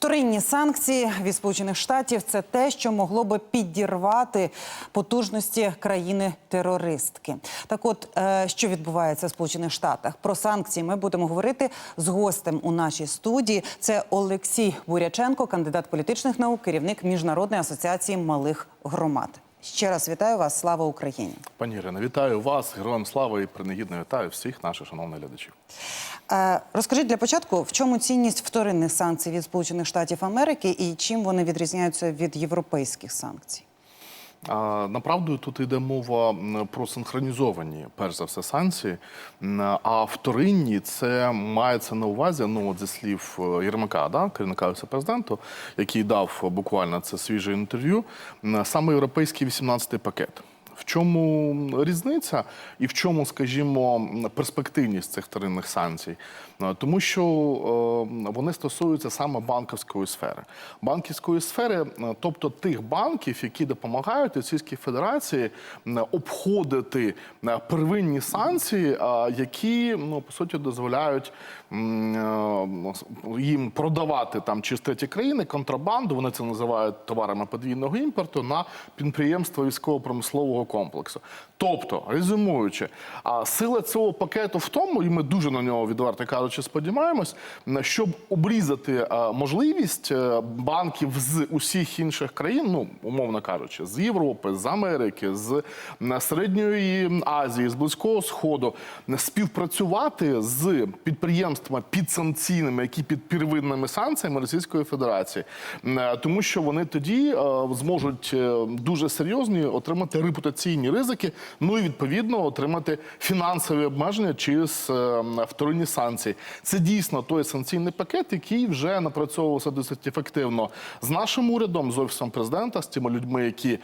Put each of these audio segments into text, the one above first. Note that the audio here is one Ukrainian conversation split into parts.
Вторинні санкції від Сполучених Штатів це те, що могло би підірвати потужності країни-терористки. Так, от е, що відбувається в Сполучених Штатах? Про санкції ми будемо говорити з гостем у нашій студії. Це Олексій Буряченко, кандидат політичних наук, керівник міжнародної асоціації малих громад. Ще раз вітаю вас. Слава Україні! Пані Ірино, вітаю вас, героям слави і принагідно вітаю всіх наших шановних глядачів. Е, Розкажіть для початку, в чому цінність вторинних санкцій від Сполучених Штатів Америки і чим вони відрізняються від європейських санкцій? Направду тут йде мова про синхронізовані, перш за все, санкції. А вторинні це мається на увазі, ну от зі слів е, Єрмака, да, керівника президенту, який дав буквально це свіже інтерв'ю. Саме європейський 18-й пакет. В чому різниця і в чому, скажімо, перспективність цих вторинних санкцій? Е, Тому що е, вони стосуються саме банківської сфери. Банківської сфери, е, тобто тих банків, які допомагають Російській Федерації обходити первинні санкції, які ну по суті дозволяють їм продавати там через треті країни контрабанду. Вони це називають товарами подвійного імпорту на підприємства військово-промислового комплексу. Тобто, резюмуючи, а сила цього пакету в тому, і ми дуже на нього відверто кажучи, сподіваємось, щоб обрізати е, можливість е, банків з усіх інших країн, ну умовно кажучи, з Європи, з Америки, з Середньої Азії, з Близького Сходу, співпрацювати з підприємствами підсанкційними, які під первинними санкціями Російської Федерації, е, тому що вони тоді е, зможуть е, дуже серйозні отримати репутаційні ризики, ну і відповідно отримати фінансові обмеження через е, вторинні санкції. Це дійсно той санкційний пакет, який вже напрацьовувався досить ефективно з нашим урядом, з офісом президента, з тими людьми, які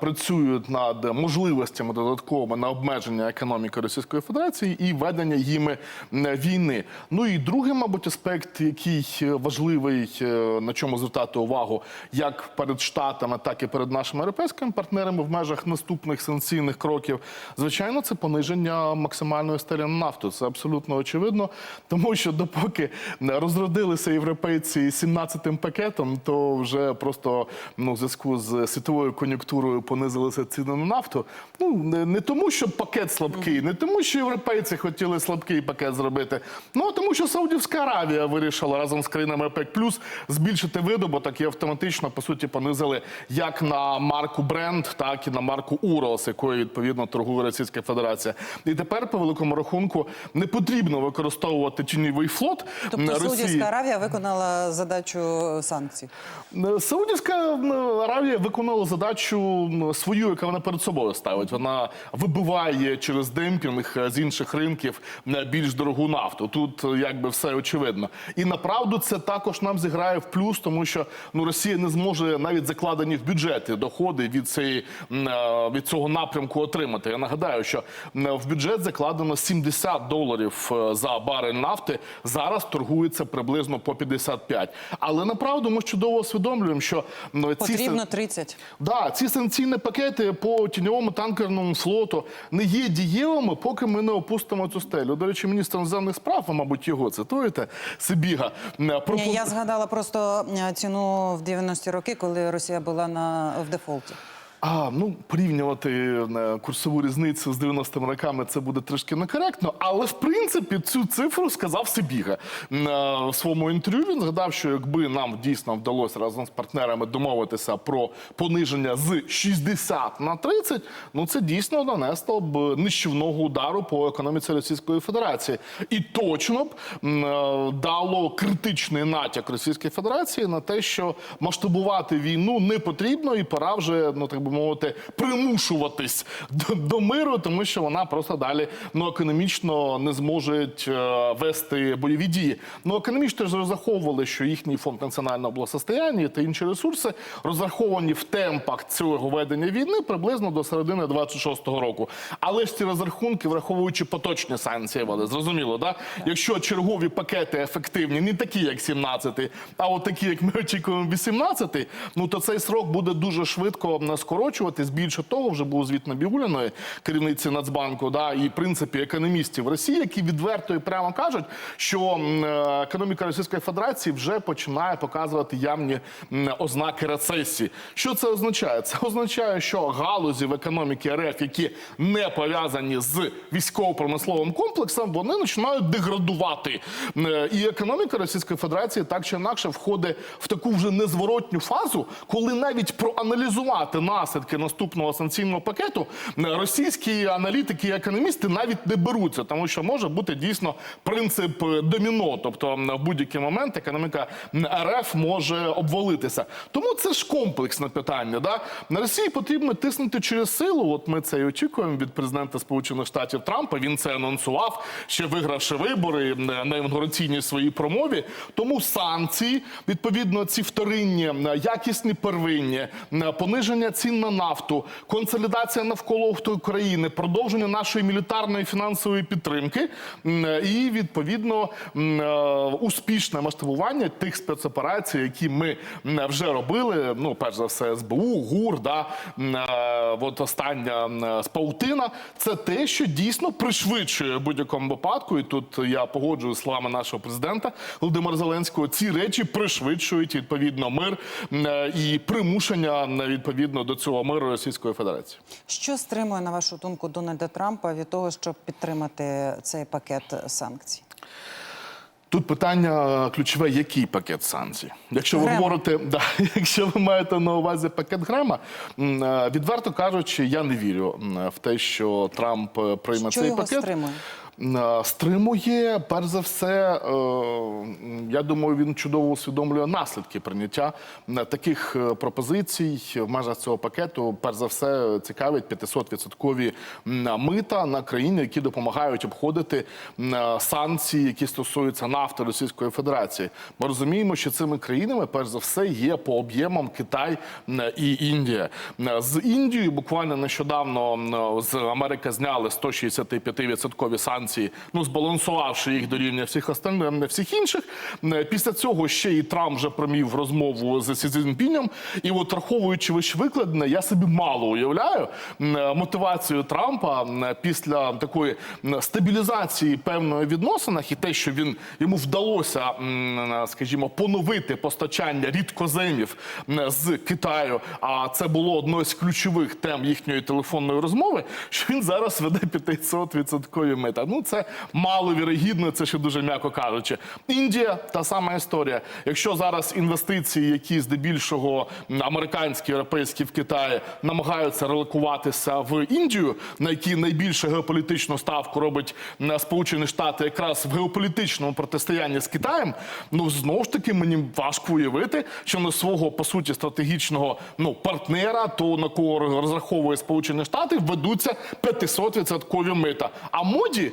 працюють над можливостями додатковими на обмеження економіки Російської Федерації і ведення їми війни. Ну і другий, мабуть, аспект, який е, важливий, е, на чому звертати увагу, як перед штатами, так і перед нашими європейськими партнерами в межах наступних санкційних кроків, звичайно, це пониження максимальної стелі на нафту. Це абсолютно очевидно, тому що допоки розродилися європейці 17-м пакетом, то вже просто ну, в зв'язку з світовою кон'юнктурою понизилися ціни на нафту. Ну не, не тому, що пакет слабкий, не тому, що європейці хотіли слабкий пакет зробити. Ну а тому, що Саудівська Аравія вирішила разом з країнами ОПЕК збільшити видобуток і автоматично по суті понизили як на марку Бренд, так і на марку Уралс, якою відповідно торгує Російська Федерація. І тепер, по великому рахунку, не потрібно використовувати тіньовий флот Тобто Росії. Саудівська Аравія виконала задачу санкцій. Саудівська Аравія виконала задачу свою, яку вона перед собою ставить. Вона вибиває через демпінг е, з інших ринків е, більш дорогу нафту. Тут е, якби все очевидно. І направду це також нам зіграє в плюс, тому що ну Росія не зможе навіть закладені в бюджети доходи від цієї е, від цього напрямку отримати. Я нагадаю, що в бюджет закладено 70 доларів е, за барель нафти. Зараз торгується приблизно по 55. Але направду ми чудово усвідомлюємо, що ці Потрібно 30. Да, ці санкційні пакети по тіньовому танкерному флоту не є дієвими, поки ми не опустимо цю стелю. До речі, міністр іноземних справ, ви, мабуть, його цитуєте, Сибіга. м, пропо- я згадала просто ціну в 90-ті роки, коли Росія була на в дефолті. А, ну порівнювати е, курсову різницю з 90-ми роками це буде трішки некоректно, але в принципі цю цифру сказав Сибіга е, в своєму інтерв'ю. Він згадав, що якби нам дійсно вдалося разом з партнерами домовитися про пониження з 60 на 30, ну це дійсно нанесло б нищівного удару по економіці Російської Федерації, і точно б е, дало критичний натяк Російської Федерації на те, що масштабувати війну не потрібно, і пора вже ну так би мовити примушуватись до, до миру, тому що вона просто далі ну економічно не зможе е, вести бойові дії. Ну економічно ж розраховували, що їхній фонд національного благосостояння та інші ресурси розраховані в темпах цього ведення війни приблизно до середини 26-го року. Але ж ці розрахунки, враховуючи поточні санкції, вони зрозуміло, да? Якщо чергові пакети ефективні, не такі, як 17-й, а от такі, як ми очікуємо, 18-й, ну то цей срок буде дуже швидко скорочений. Скорочуватись. Більше того, вже був звіт Набіуліної, керівниці Нацбанку, да, і в принципі економістів Росії, які відверто і прямо кажуть, що е, економіка Російської Федерації вже починає показувати явні ознаки рецесії. Що це означає? Це означає, що галузі в економіці РФ, які не пов'язані з військово-промисловим комплексом, вони починають деградувати. Е, І економіка Російської Федерації так чи інакше входить в таку вже незворотню фазу, коли навіть проаналізувати наслідки наступного санкційного пакету російські аналітики і економісти навіть не беруться, тому що може бути дійсно принцип е, доміно, тобто в будь-який момент економіка РФ може обвалитися. Тому це ж комплексне питання. Да? На Росії потрібно тиснути через силу. От ми це і очікуємо від президента Сполучених Штатів Трампа. Він це анонсував, ще вигравши вибори на інаугураційній своїй промові. Тому санкції, відповідно, ці вторинні, якісні первинні, пониження цін на нафту, консолідація навколо України, продовження нашої мілітарної фінансової підтримки і відповідно е, успішне масштабування тих спецоперацій, які ми вже робили. Ну, перш за все, СБУ, ГУР, да, е, от остання м, з паутина. Це те, що дійсно пришвидшує будь-якому випадку. І тут я погоджую словами нашого президента Володимира Зеленського. Ці речі пришвидшують відповідно мир е, і примушення відповідно до цього миру Російської Федерації. Що стримує, на вашу думку, Дональда Трампа від того, щоб підтримати цей пакет санкцій? Тут питання ключове, який пакет санкцій. Якщо ви Грема. говорите, да, якщо ви маєте на увазі пакет Грема, е, відверто кажучи, я не вірю в те, що Трамп е, прийме Що цей його пакет. стримує? Е, Стримує, перш за все, е, я думаю, він чудово усвідомлює наслідки прийняття е, таких пропозицій в межах цього пакету. Перш за все, цікавить 500-відсоткові м, мита на країни, які допомагають обходити санкції, які стосуються нафти Російської Федерації. Ми розуміємо, що цими країнами, перш за все, є по об'ємам Китай і Індія. З Індією буквально нещодавно з Америки зняли 165% санкції, ну збалансувавши їх до рівня всіх остальних всіх інших. Після цього ще і Трамп вже промів розмову з Сі. І от враховуючи вище викладене, я собі мало уявляю мотивацію Трампа після такої стабілізації певної відносинах і те, що він йому вдалося, скажімо, поновити постачання рідкоземів з Китаю. А це було одною з ключових тем їхньої телефонної розмови. Що він зараз веде 500% мита. Ну це маловірогідно, це ще дуже м'яко кажучи. Індія та сама історія. Якщо зараз інвестиції, які здебільшого американські, європейські в Китаї намагаються релокуватися в Індію, на якій найбільше геополітичну ставку робить м, Сполучені Штати, якраз в геополітичному протистоянні з Китаєм, ну знову ж таки мені важко уявити, що на свого по суті стратегічного ну партнера, то на кого розраховує Сполучені Штати, ведуться 500% мита. А моді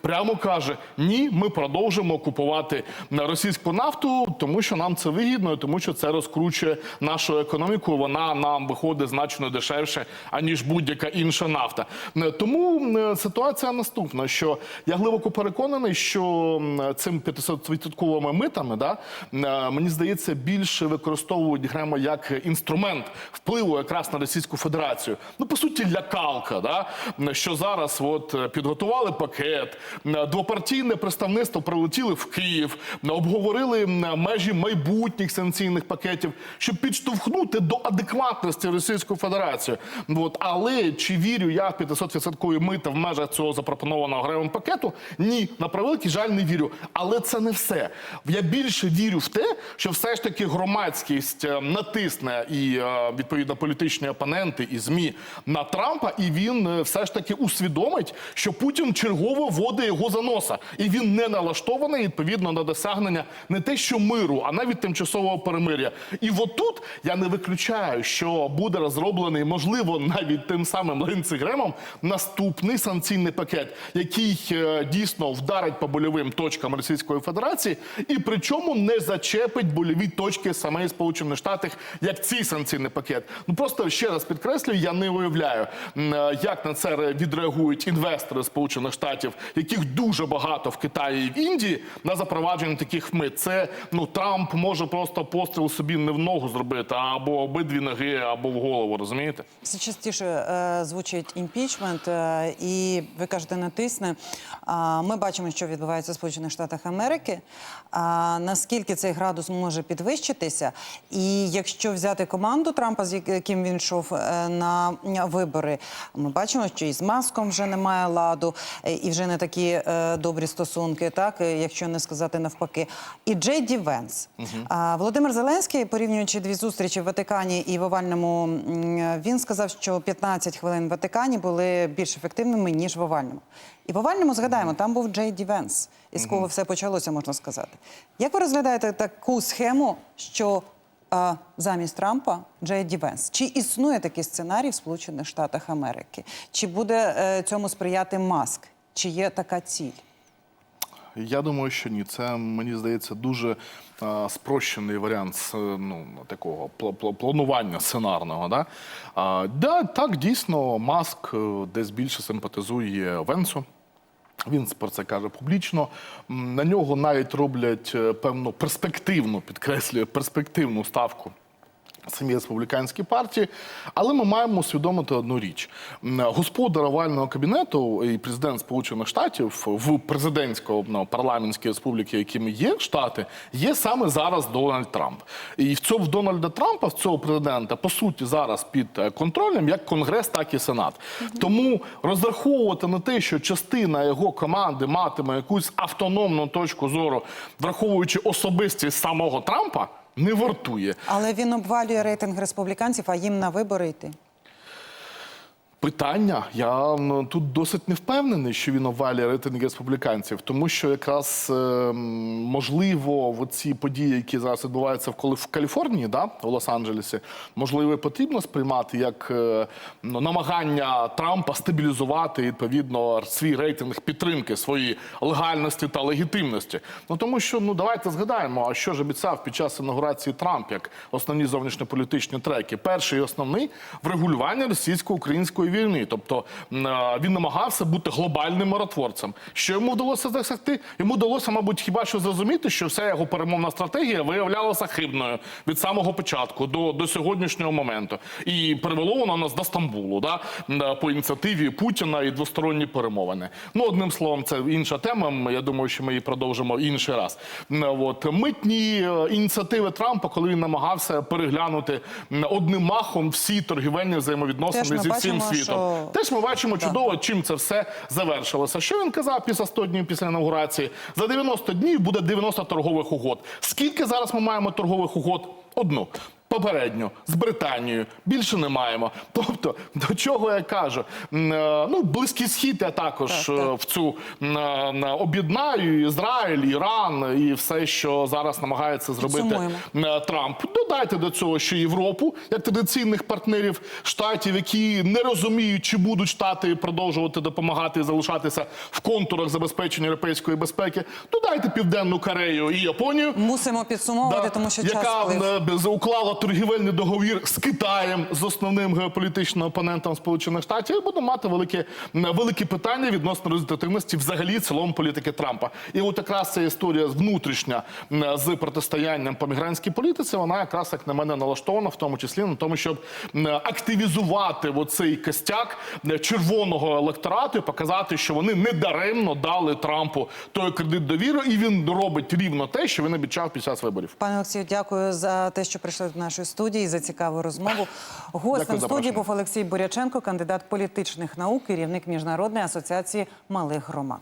прямо каже: ні, ми продовжимо купувати російську нафту, тому що нам це вигідно, тому що це розкручує нашу економіку. Вона нам виходить значно дешевше аніж будь-яка інша нафта. Е, Тому е, ситуація наступна: що я глибоко переконаний, що цим 500% митами, да е, мені здається, більше використовують гремо як інструмент впливу якраз на Російську Федерацію. Ну по суті, лякалка, да що зараз от підготували пакет, двопартійне представництво прилетіли в Київ, обговорили межі майбутніх санкційних пакетів, щоб підштовхнути до адекватності Російську Федерацію. От але чи вірю я в 500% мита в межах цього запропонованого гремом пакету? Ні, на превеликий жаль, не вірю. Але це не все. Я більше вірю в те, що все ж таки громадськість е, натисне і е, відповідно політичні опоненти і змі на Трампа, і він е, все ж таки усвідомить, що Путін чергово водить його за носа, і він не налаштований відповідно на досягнення не те, що миру, а навіть тимчасового перемиря. І отут я не виключаю, що буде розроблений, можливо, навіть тим самим Гремом наступний санкційний пакет, який е, дійсно вдарить по больовим точкам Російської Федерації, і причому не зачепить больові точки самої Сполучених Штатів, як цей санкційний пакет. Ну просто ще раз підкреслюю, я не уявляю, е, як на це відреагують інвестори Сполучених Штатів, які яких дуже багато в Китаї і в Індії, на запровадження таких мит. Це ну Трамп може просто постріл собі не в ногу зробити, або обидві ноги, або в голову. Розумієте? Все частіше е, звучить імпічмент, е, і ви кажете, натисне. А, ми бачимо, що відбувається в Сполучених Штатах Америки. А, наскільки цей градус може підвищитися? І якщо взяти команду Трампа, з яким він йшов е, на вибори, ми бачимо, що і з маском вже немає ладу, е, і вже не такі е, добрі стосунки, так е, якщо не сказати навпаки. І Джей Ді Венс. А, Володимир Зеленський, порівнюючи дві зустрічі в Ватикані і в овальному, він сказав, що 15 хвилин в Ватикані були більш ефективними ніж в овальному. І в овальному згадаємо, там був Джей Ді Венс, із кого все почалося, можна сказати. Як ви розглядаєте таку схему, що а, замість Трампа Джей Ді Венс? Чи існує такий сценарій в Сполучених Штатах Америки? Чи буде е, цьому сприяти Маск? Чи є така ціль? Я думаю, що ні. Це мені здається дуже е, спрощений варіант ну, такого пл- пл- планування сценарного. Да? А, да, так, дійсно, Маск е, десь більше симпатизує Венсу. Він про це каже публічно. На нього навіть роблять е, певну перспективну, підкреслюю, перспективну ставку. Самі республіканські партії, але ми маємо усвідомити одну річ: господар овального кабінету і президент Сполучених Штатів в президентсько ну, парламентській республіки, якими є штати, є саме зараз Дональд Трамп. І в цьому Дональда Трампа, в цього президента, по суті, зараз під е, контролем як Конгрес, так і Сенат. Тому розраховувати на те, що частина його команди матиме якусь автономну точку зору, враховуючи особистість самого Трампа, не вартує. Але він обвалює рейтинг республіканців, а їм на вибори йти. Питання. Я тут досить не впевнений, що він овалює рейтинг республіканців, тому що якраз е, можливо в ці події, які зараз відбуваються в в Каліфорнії, да, в Лос-Анджелесі, можливо, потрібно сприймати як е, ну, намагання Трампа стабілізувати відповідно свій рейтинг підтримки, свої легальності та легітимності. Ну тому що ну давайте згадаємо, а що ж обіцяв під час інаугурації Трамп як основні зовнішньополітичні треки. Перший і основний врегулювання російсько-української війни. Тобто е, він намагався бути глобальним миротворцем. Що йому вдалося досягти? Йому вдалося, мабуть, хіба що зрозуміти, що вся його перемовна стратегія виявлялася хибною від самого початку до, до сьогоднішнього моменту. І привело воно нас до Стамбулу, да? е, по ініціативі Путіна і двосторонні перемовини. Ну, одним словом, це інша тема. Я думаю, що ми її продовжимо інший раз. От митні е, ініціативи Трампа, коли він намагався переглянути одним махом всі торгівельні взаємовідносини зі всім бачимо, світом. Теж ми бачимо чудово, чим це все завершилося. Що він казав після 100 днів після інаугурації? За 90 днів буде 90 торгових угод. Скільки зараз ми маємо торгових угод? Одну. Попередню з Британією більше не маємо. Тобто, до чого я кажу? Е, Ну, близький схід я також Так, так. е, в цю е, об'єднаю Ізраїль, Іран і все, що зараз намагається зробити Трамп. Додайте до цього ще Європу як традиційних партнерів штатів, які не розуміють, чи будуть штати продовжувати допомагати і залишатися в контурах забезпечення європейської безпеки. Додайте Південну Корею і Японію. Мусимо підсумовувати, Да, тому що яка е, уклала торгівельний договір з Китаєм з основним геополітичним опонентом Сполучених Штатів, і буде мати великі, великі питання відносно результативності взагалі цілому політики Трампа. І от якраз ця історія внутрішня з протистоянням по мігрантській політиці, вона якраз як на мене налаштована, в тому числі на тому, щоб активізувати оцей костяк е, червоного електорату і показати, що вони недаремно дали Трампу той кредит довіри, і він робить рівно те, що він обіцяв під час виборів. Пане Олексію, дякую за те, що прийшли до нашої студії за цікаву розмову. Гостем студії був Олексій Буряченко, кандидат політичних наук, керівник міжнародної асоціації малих громад.